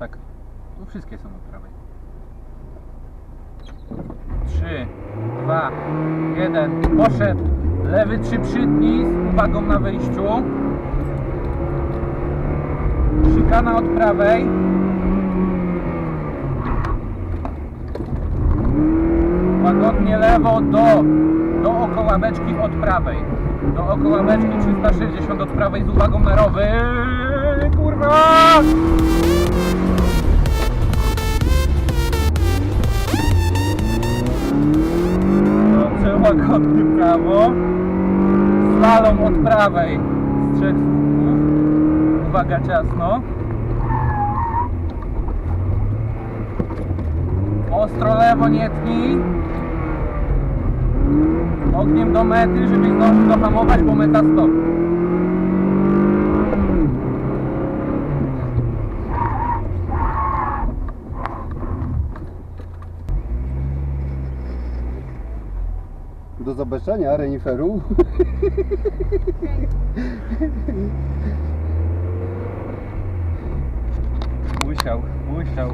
Tak. Tu wszystkie są od prawej. 3, 2, 1. Poszedł. Lewy 3 przytnij z uwagą na wyjściu. Szykana od prawej. Łagodnie lewo do, dookoła beczki od prawej. Dookoła beczki 360 od prawej z uwagą na rowy. Kurwa! Łagodnie prawo. Slalom od prawej z trzech słupków. Uwaga ciasno. Ostro lewo nie. Ogniem do mety, żeby zdążył dohamować, bo meta stop. Do zobaczenia, reniferu. Musiał, musiał.